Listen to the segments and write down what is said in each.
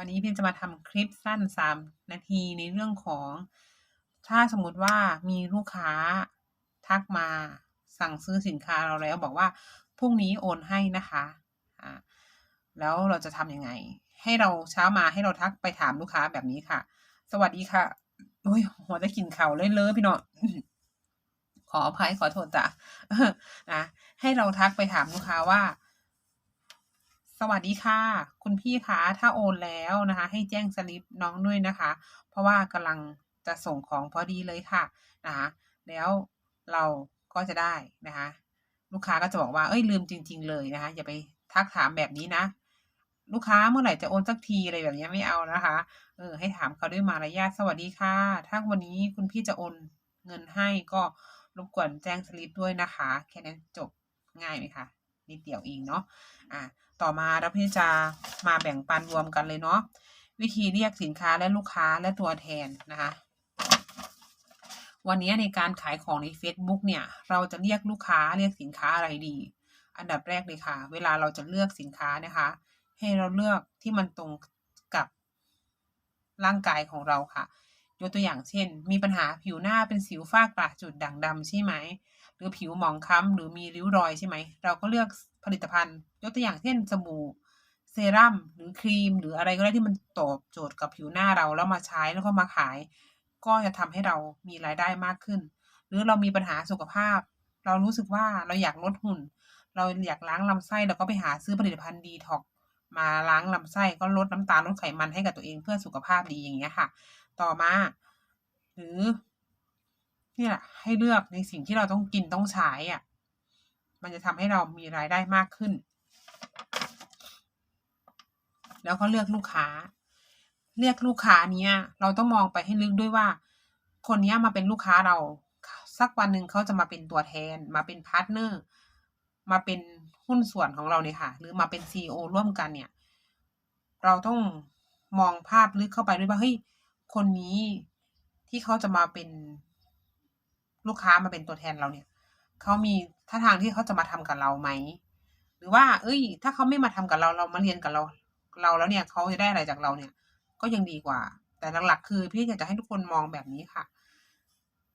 วันนี้พี่จะมาทำคลิปสั้น 3 นาทีในเรื่องของ ถ้าสมมติว่ามีลูกค้าทักมาสั่งซื้อสินค้าเราแล้วบอกว่าพรุ่งนี้โอนให้นะคะอ่าแล้วเราจะทำยังไง ให้เราเช้ามาให้เราทักไปถามลูกค้าแบบนี้ค่ะ สวัสดีค่ะโอ้ยหัวจะกินเข่าเลยเลยพี่น้องขออภัยขอโทษจ้ะนะให้เราทักไปถามลูกค้าว่า สวัสดีค่ะ คุณพี่คะถ้าโอนแล้วนะคะ ให้แจ้งสลิปน้องด้วยนะคะ เพราะว่ากำลังจะส่งของพอดีเลยค่ะนะคะแล้วเราก็จะได้นะคะ ลูกค้าก็จะบอกว่าเอ้ยลืมจริง ๆ เลยนะคะ อย่าไปทักถามแบบนี้นะ ลูกค้าเมื่อไหร่จะโอนสักทีอะไรแบบนี้ไม่เอานะคะเออให้ถามเขาด้วยมารยาทสวัสดีค่ะ ถ้าวันนี้คุณพี่จะโอนเงินให้ก็รบกวนแจ้งสลิปด้วยนะคะ แค่นั้นจบง่ายไหมคะ นิดเดียวเองเนาะอ่าต่อมาเราพี่จะมาแบ่งปันรวมกันเลยเนาะวิธีเรียกสินค้าและลูกค้าและตัวแทนนะคะวันนี้ในการขายของใน Facebook เนี่ย เราจะเรียกลูกค้าเรียกสินค้าอะไรดี อันดับแรกเลยค่ะ เวลาเราจะเลือกสินค้านะคะ ให้เราเลือกที่มันตรงกับร่างกายของเราค่ะ ยกตัวอย่างเช่น มีปัญหาผิวหน้าเป็นสิวฝ้ากระจุดด่างดำใช่ไหม หรือผิวหมองคล้ำหรือมีริ้วรอยใช่ไหม เราก็เลือกผลิตภัณฑ์ ยกตัวอย่างเช่นสบู่เซรั่มหรือครีม หรืออะไรก็ได้ที่มันตอบโจทย์กับผิวหน้าเราแล้วมาใช้แล้วก็มาขาย ก็จะทำให้เรามีรายได้มากขึ้น หรือเรามีปัญหาสุขภาพ เรารู้สึกว่าเราอยากลดหุ่น เราอยากล้างลำไส้เราก็ไปหาซื้อผลิตภัณฑ์ดีท็อกมาล้างลำไส้ก็ลดน้ำตาลลดไขมันให้กับตัวเองเพื่อสุขภาพดีอย่างเงี้ยค่ะ ต่อมา หรือนี่แหละให้เลือกในสิ่งที่เราต้องกินต้องใช้อะ มันจะทำให้เรามีรายได้มากขึ้น แล้วก็เลือกลูกค้า เลือกลูกค้าเนี้ย เราต้องมองไปให้ลึกด้วยว่า คนนี้มาเป็นลูกค้าเรา สักวันหนึ่งเขาจะมาเป็นตัวแทน มาเป็นพาร์ทเนอร์ มาเป็นหุ้นส่วนของเราเนี่ยค่ะ หรือมาเป็นซีอร่วมกันเนี่ย เราต้องมองภาพลึกเข้าไปด้วยว่าเฮ้ย คนนี้ที่เขาจะมาเป็นลูกค้ามาเป็นตัวแทนเราเนี่ยเขามีท่าทางที่เขาจะมาทำกับเราไหมหรือว่า เอ้ย ถ้าเขาไม่มาทำกับเราเรามาเรียนกับเรา เราแล้วเนี่ยเขาจะได้อะไรจากเราเนี่ย ก็ยังดีกว่า แต่หลักๆคือพี่อยากจะให้ทุกคนมองแบบนี้ค่ะ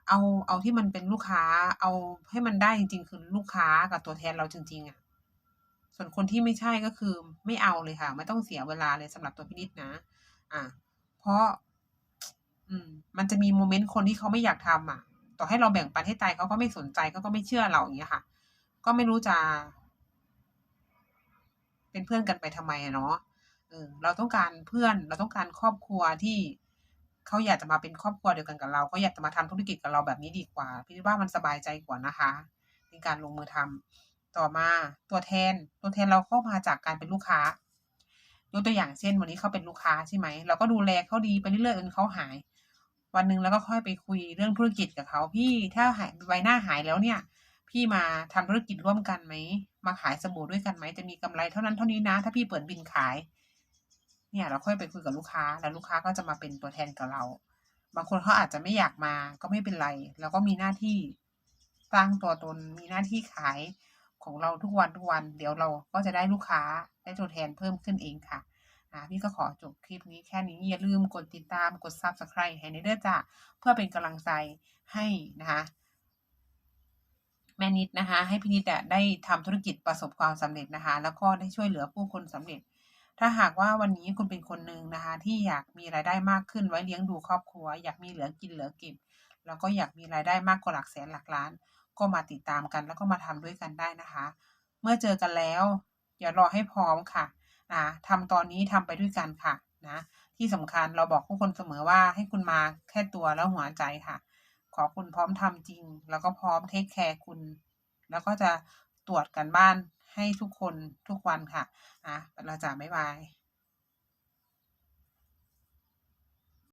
เอาเอาที่มันเป็นลูกค้า เอาให้มันได้จริงๆคือลูกค้ากับตัวแทนเราจริง ๆอะส่วนคนที่ไม่ใช่ก็คือไม่เอาเลยค่ะ ไม่ต้องเสียเวลาเลยสำหรับตัวพี่นิดนะ อ่าเพราะ มันจะมีโมเมนต์คนที่เขาไม่อยากทำอะ ต่อให้เราแบ่งปันให้ตายเขาก็ไม่สนใจเขาก็ไม่เชื่อเราอย่างเงี้ยค่ะ ก็ไม่รู้จะ เป็นเพื่อนกันไปทำไมเนาะเออ เราต้องการเพื่อน เราต้องการครอบครัวที่เขาอยากจะมาเป็นครอบครัวเดียวกันกับเราก็อยากจะมาทำธุรกิจกับเราแบบนี้ดีกว่า พี่ว่ามันสบายใจกว่านะคะในการลงมือทำต่อมาตัวแทน ตัวแทนเราก็มาจากการเป็นลูกค้ายกตัวอย่างเช่น วันนี้เขาเป็นลูกค้าใช่ไหมเราก็ดูแลเขาดีไปเรื่อยๆจนเขาหาย วันหนึ่งแล้วก็ค่อยไปคุยเรื่องธุรกิจกับเขาพี่ถ้าหายใบหน้าหายแล้วเนี่ย พี่มาทำธุรกิจร่วมกันไหมมาขายสบู่ด้วยกันไหมจะมีกำไรเท่านั้นเท่านี้นะ ถ้าพี่เปิดบินขาย เนี่ยเราค่อยไปคุยกับลูกค้า แล้วลูกค้าก็จะมาเป็นตัวแทนกับเรา บางคนเขาอาจจะไม่อยากมาก็ไม่เป็นไรเราก็มีหน้าที่สร้างตัวตนมีหน้าที่ขายของเราทุกวันทุกวัน เดี๋ยวเราก็จะได้ลูกค้าได้ตัวแทนเพิ่มขึ้นเองค่ะ อ่าพี่ก็ขอจบคลิปนี้แค่นี้อย่าลืมกดติดตามกด Subscribe ให้ในเด้อจ้ะเพื่อเป็นกำลังใจให้นะคะแม่นิดนะคะให้พี่นิดได้ทำธุรกิจประสบความสำเร็จนะคะ แล้วก็ได้ช่วยเหลือผู้คนสำเร็จ ถ้าหากว่าวันนี้คุณเป็นคนหนึ่งนะคะ ที่อยากมีรายได้มากขึ้นไว้เลี้ยงดูครอบครัว อยากมีเหลือกินเหลือเก็บแล้วก็อยากมีรายได้มากกว่าหลักแสนหลักล้าน ก็มาติดตามกัน แล้วก็มาทำด้วยกันได้นะคะ เมื่อเจอกันแล้วอย่ารอให้พร้อมค่ะ นะทำตอนนี้ทำไปด้วยกันค่ะนะที่สำคัญเราบอกทุกคนเสมอว่าให้คุณมาแค่ตัวแล้วหัวใจค่ะ ขอคุณพร้อมทำจริง แล้วก็พร้อมเทคแคร์คุณ แล้วก็จะตรวจกันบ้านให้ทุกคนทุกวันค่ะอะเราจะบ๊ายบาย